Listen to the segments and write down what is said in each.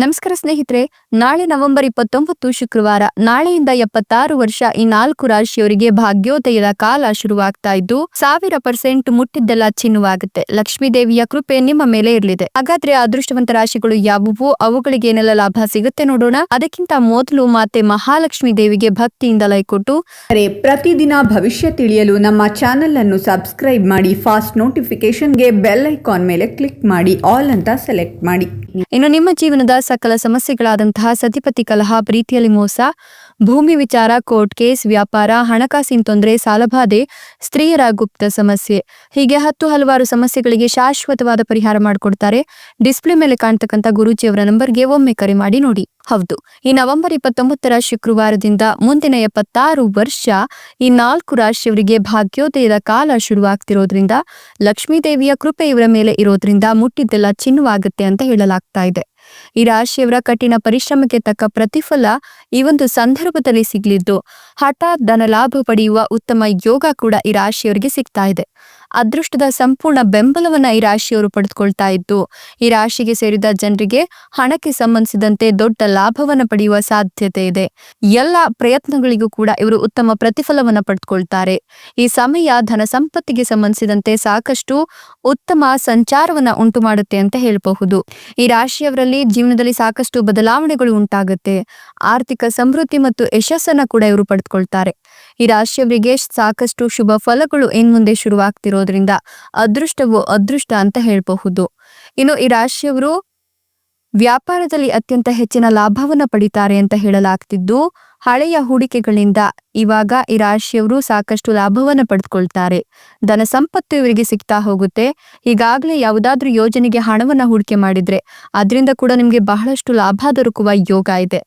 ನಮಸ್ಕಾರ ಸ್ನೇಹಿತರೆ ನಾಳೆ ನವೆಂಬರ್ ಇಪ್ಪತ್ತೊಂಬತ್ತು ಶುಕ್ರವಾರ ನಾಳೆಯಿಂದ ಎಪ್ಪತ್ತಾರು ವರ್ಷ ಈ ನಾಲ್ಕು ರಾಶಿಯವರಿಗೆ ಭಾಗ್ಯೋದಯದ ಕಾಲ ಶುರುವಾಗ್ತಾ ಇದ್ದು ಸಾವಿರ ಪರ್ಸೆಂಟ್ ಮುಟ್ಟಿದ್ದೆಲ್ಲ ಚಿನ್ನವಾಗುತ್ತೆ. ಲಕ್ಷ್ಮೀ ದೇವಿಯ ಕೃಪೆ ನಿಮ್ಮ ಮೇಲೆ ಇರಲಿದೆ. ಹಾಗಾದ್ರೆ ಅದೃಷ್ಟವಂತ ರಾಶಿಗಳು ಯಾವುವು? ಅವುಗಳಿಗೆ ಏನೆಲ್ಲ ಲಾಭ ಸಿಗುತ್ತೆ ನೋಡೋಣ. ಅದಕ್ಕಿಂತ ಮೊದಲು ಮಾತೆ ಮಹಾಲಕ್ಷ್ಮೀ ದೇವಿಗೆ ಭಕ್ತಿಯಿಂದ ಲೈಕ್ ಕೊಟ್ಟು ಅರೆ ಪ್ರತಿದಿನ ಭವಿಷ್ಯ ತಿಳಿಯಲು ನಮ್ಮ ಚಾನೆಲ್ ಅನ್ನು ಸಬ್ಸ್ಕ್ರೈಬ್ ಮಾಡಿ ಫಾಸ್ಟ್ ನೋಟಿಫಿಕೇಶನ್ಗೆ ಬೆಲ್ ಐಕಾನ್ ಮೇಲೆ ಕ್ಲಿಕ್ ಮಾಡಿ ಆಲ್ ಅಂತ ಸೆಲೆಕ್ಟ್ ಮಾಡಿ. ಇನ್ನು ನಿಮ್ಮ ಜೀವನದ ಸಕಲ ಸಮಸ್ಯೆಗಳಾದಂತಹ ಸತಿಪತಿ ಕಲಹ, ಪ್ರೀತಿಯಲ್ಲಿ ಮೋಸ, ಭೂಮಿ ವಿಚಾರ, ಕೋರ್ಟ್ ಕೇಸ್, ವ್ಯಾಪಾರ, ಹಣಕಾಸಿನ ತೊಂದರೆ, ಸಾಲಬಾಧೆ, ಸ್ತ್ರೀಯರ ಗುಪ್ತ ಸಮಸ್ಯೆ. ಹೀಗೆ ಹತ್ತು ಹಲವಾರು ಸಮಸ್ಯೆಗಳಿಗೆ ಶಾಶ್ವತವಾದ ಪರಿಹಾರ ಮಾಡಿಕೊಡ್ತಾರೆ. ಡಿಸ್ಪ್ಲೇ ಮೇಲೆ ಕಾಣ್ತಕ್ಕಂಥ ಗುರುಜಿಯವರ ನಂಬರ್ಗೆ ಒಮ್ಮೆ ಕರೆ ಮಾಡಿ ನೋಡಿ. ಹೌದು, ಈ ನವೆಂಬರ್ ಇಪ್ಪತ್ತೊಂಬತ್ತರ ಶುಕ್ರವಾರದಿಂದ ಮುಂದಿನ ಎಪ್ಪತ್ತಾರು ವರ್ಷ ಈ ನಾಲ್ಕು ರಾಶಿಯವರಿಗೆ ಭಾಗ್ಯೋದಯದ ಕಾಲ ಶುರುವಾಗ್ತಿರೋದ್ರಿಂದ, ಲಕ್ಷ್ಮೀದೇವಿಯ ಕೃಪೆ ಇವರ ಮೇಲೆ ಇರೋದ್ರಿಂದ ಮುಟ್ಟಿದ್ದೆಲ್ಲ ಚಿನ್ನವಾಗುತ್ತೆ ಅಂತ ಹೇಳಲಾಗ್ತಾ ಇದೆ. ಈ ರಾಶಿಯವರ ಕಠಿಣ ಪರಿಶ್ರಮಕ್ಕೆ ತಕ್ಕ ಪ್ರತಿಫಲ ಈ ಒಂದು ಸಂದರ್ಭದಲ್ಲಿ ಸಿಗಲಿದ್ದು, ಹಠಾತ್ ಧನ ಲಾಭ ಪಡೆಯುವ ಉತ್ತಮ ಯೋಗ ಕೂಡ ಈ ರಾಶಿಯವರಿಗೆ ಸಿಗ್ತಾ ಇದೆ. ಅದೃಷ್ಟದ ಸಂಪೂರ್ಣ ಬೆಂಬಲವನ್ನ ಈ ರಾಶಿಯವರು ಪಡೆದುಕೊಳ್ತಾ ಇದ್ದು, ಈ ರಾಶಿಗೆ ಸೇರಿದ ಜನರಿಗೆ ಹಣಕ್ಕೆ ಸಂಬಂಧಿಸಿದಂತೆ ದೊಡ್ಡ ಲಾಭವನ್ನ ಪಡೆಯುವ ಸಾಧ್ಯತೆ ಇದೆ. ಎಲ್ಲ ಪ್ರಯತ್ನಗಳಿಗೂ ಕೂಡ ಇವರು ಉತ್ತಮ ಪ್ರತಿಫಲವನ್ನ ಪಡೆದುಕೊಳ್ತಾರೆ. ಈ ಸಮಯ ಧನ ಸಂಪತ್ತಿಗೆ ಸಂಬಂಧಿಸಿದಂತೆ ಸಾಕಷ್ಟು ಉತ್ತಮ ಸಂಚಾರವನ್ನ ಉಂಟು ಮಾಡುತ್ತೆ ಅಂತ ಹೇಳಬಹುದು. ಈ ರಾಶಿಯವರಲ್ಲಿ ಜೀವನದಲ್ಲಿ ಸಾಕಷ್ಟು ಬದಲಾವಣೆಗಳು ಉಂಟಾಗುತ್ತೆ. ಆರ್ಥಿಕ ಸಮೃದ್ಧಿ ಮತ್ತು ಯಶಸ್ಸನ್ನ ಕೂಡ ಇವರು ಪಡೆದುಕೊಳ್ತಾರೆ. ಈ ರಾಶಿಯವರಿಗೆ ಸಾಕಷ್ಟು ಶುಭ ಫಲಗಳು ಇನ್ ಮುಂದೆ ಶುರುವಾಗ್ತಿರೋದ್ರಿಂದ ಅದೃಷ್ಟವು ಅದೃಷ್ಟ ಅಂತ ಹೇಳಬಹುದು. ಇನ್ನು ಈ ರಾಶಿಯವರು ವ್ಯಾಪಾರದಲ್ಲಿ ಅತ್ಯಂತ ಹೆಚ್ಚಿನ ಲಾಭವನ್ನ ಪಡಿತಾರೆ ಅಂತ ಹೇಳಲಾಗ್ತಿದ್ದು, ಹಳೆಯ ಹೂಡಿಕೆಗಳಿಂದ ಇವಾಗ ಈ ರಾಶಿಯವರು ಸಾಕಷ್ಟು ಲಾಭವನ್ನ ಪಡೆದುಕೊಳ್ತಾರೆ ಧನ ಸಂಪತ್ತು ಇವರಿಗೆ ಸಿಗ್ತಾ ಹೋಗುತ್ತೆ. ಈಗಾಗಲೇ ಯಾವುದಾದ್ರೂ ಯೋಜನೆಗೆ ಹಣವನ್ನ ಹೂಡಿಕೆ ಮಾಡಿದ್ರೆ, ಅದರಿಂದ ಕೂಡ ನಿಮಗೆ ಬಹಳಷ್ಟು ಲಾಭ ದೊರಕುವ ಯೋಗ ಇದೆ.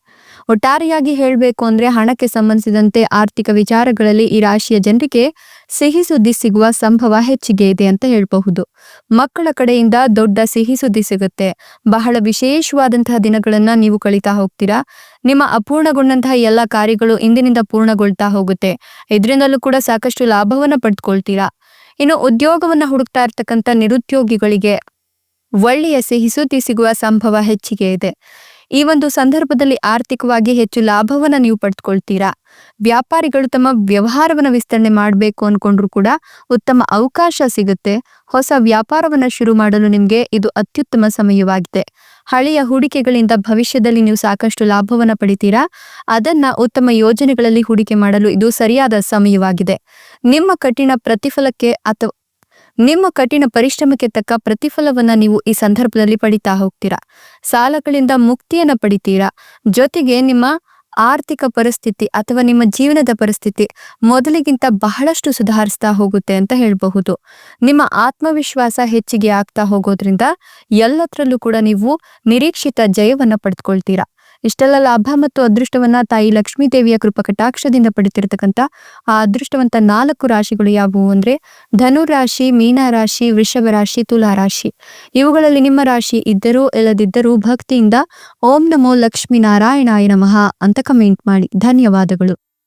ಒಟ್ಟಾರೆಯಾಗಿ ಹೇಳಬೇಕು ಅಂದ್ರೆ ಹಣಕ್ಕೆ ಸಂಬಂಧಿಸಿದಂತೆ ಆರ್ಥಿಕ ವಿಚಾರಗಳಲ್ಲಿ ಈ ರಾಶಿಯ ಜನರಿಗೆ ಸಿಹಿ ಸುದ್ದಿ ಸಿಗುವ ಸಂಭವ ಹೆಚ್ಚಿಗೆ ಇದೆ ಅಂತ ಹೇಳಬಹುದು. ಮಕ್ಕಳ ಕಡೆಯಿಂದ ದೊಡ್ಡ ಸಿಹಿ ಸುದ್ದಿ ಸಿಗುತ್ತೆ. ಬಹಳ ವಿಶೇಷವಾದಂತಹ ದಿನಗಳನ್ನ ನೀವು ಕಳೀತಾ ಹೋಗ್ತೀರಾ? ನಿಮ್ಮ ಅಪೂರ್ಣಗೊಂಡಂತಹ ಎಲ್ಲ ಕಾರ್ಯಗಳು ಇಂದಿನಿಂದ ಪೂರ್ಣಗೊಳ್ತಾ ಹೋಗುತ್ತೆ. ಇದರಿಂದಲೂ ಕೂಡ ಸಾಕಷ್ಟು ಲಾಭವನ್ನ ಪಡೆದುಕೊಳ್ತೀರಾ ಇನ್ನು ಉದ್ಯೋಗವನ್ನ ಹುಡುಕ್ತಾ ಇರ್ತಕ್ಕಂಥ ನಿರುದ್ಯೋಗಿಗಳಿಗೆ ಒಳ್ಳೆಯ ಸಿಹಿ ಸುದ್ದಿ ಸಿಗುವ ಸಂಭವ ಹೆಚ್ಚಿಗೆ ಇದೆ. ಈ ಒಂದು ಸಂದರ್ಭದಲ್ಲಿ ಆರ್ಥಿಕವಾಗಿ ಹೆಚ್ಚು ಲಾಭವನ್ನ ನೀವು ಪಡೆದುಕೊಳ್ತೀರಾ ವ್ಯಾಪಾರಿಗಳು ತಮ್ಮ ವ್ಯವಹಾರವನ್ನ ವಿಸ್ತರಣೆ ಮಾಡಬೇಕು ಅನ್ಕೊಂಡ್ರು ಕೂಡ ಉತ್ತಮ ಅವಕಾಶ ಸಿಗುತ್ತೆ. ಹೊಸ ವ್ಯಾಪಾರವನ್ನ ಶುರು ಮಾಡಲು ನಿಮ್ಗೆ ಇದು ಅತ್ಯುತ್ತಮ ಸಮಯವಾಗಿದೆ. ಹಳೆಯ ಹೂಡಿಕೆಗಳಿಂದ ಭವಿಷ್ಯದಲ್ಲಿ ನೀವು ಸಾಕಷ್ಟು ಲಾಭವನ್ನ ಪಡಿತೀರಾ? ಅದನ್ನ ಉತ್ತಮ ಯೋಜನೆಗಳಲ್ಲಿ ಹೂಡಿಕೆ ಮಾಡಲು ಇದು ಸರಿಯಾದ ಸಮಯವಾಗಿದೆ. ನಿಮ್ಮ ಕಠಿಣ ಪ್ರತಿಫಲಕ್ಕೆ ಅಥವಾ ನಿಮ್ಮ ಕಠಿಣ ಪರಿಶ್ರಮಕ್ಕೆ ತಕ್ಕ ಪ್ರತಿಫಲವನ್ನ ನೀವು ಈ ಸಂದರ್ಭದಲ್ಲಿ ಪಡಿತಾ ಹೋಗ್ತೀರಾ? ಸಾಲಗಳಿಂದ ಮುಕ್ತಿಯನ್ನ ಪಡಿತೀರಾ? ಜೊತೆಗೆ ನಿಮ್ಮ ಆರ್ಥಿಕ ಪರಿಸ್ಥಿತಿ ಅಥವಾ ನಿಮ್ಮ ಜೀವನದ ಪರಿಸ್ಥಿತಿ ಮೊದಲಿಗಿಂತ ಬಹಳಷ್ಟು ಸುಧಾರಿಸ್ತಾ ಹೋಗುತ್ತೆ ಅಂತ ಹೇಳಬಹುದು. ನಿಮ್ಮ ಆತ್ಮವಿಶ್ವಾಸ ಹೆಚ್ಚಿಗೆ ಆಗ್ತಾ ಹೋಗೋದ್ರಿಂದ ಎಲ್ಲತ್ರಲ್ಲೂ ಕೂಡ ನೀವು ನಿರೀಕ್ಷಿತ ಜಯವನ್ನ ಪಡೆದುಕೊಳ್ತೀರಾ ಇಷ್ಟೆಲ್ಲ ಲಾಭ ಮತ್ತು ಅದೃಷ್ಟವನ್ನ ತಾಯಿ ಲಕ್ಷ್ಮೀ ದೇವಿಯ ಕೃಪಾ ಕಟಾಕ್ಷದಿಂದ ಪಡಿತಿರ್ತಕ್ಕಂಥ ಆ ಅದೃಷ್ಟವಂತ ನಾಲ್ಕು ರಾಶಿಗಳು ಯಾವುವು ಅಂದ್ರೆ ಧನು ರಾಶಿ, ಮೀನ ರಾಶಿ, ವೃಷಭ ರಾಶಿ, ತುಲಾ ರಾಶಿ. ಇವುಗಳಲ್ಲಿ ನಿಮ್ಮ ರಾಶಿ ಇದ್ದರೂ ಇಲ್ಲದಿದ್ದರೂ ಭಕ್ತಿಯಿಂದ ಓಂ ನಮೋ ಲಕ್ಷ್ಮೀ ನಾರಾಯಣಾಯ ನಮಃ ಅಂತ ಕಮೆಂಟ್ ಮಾಡಿ. ಧನ್ಯವಾದಗಳು.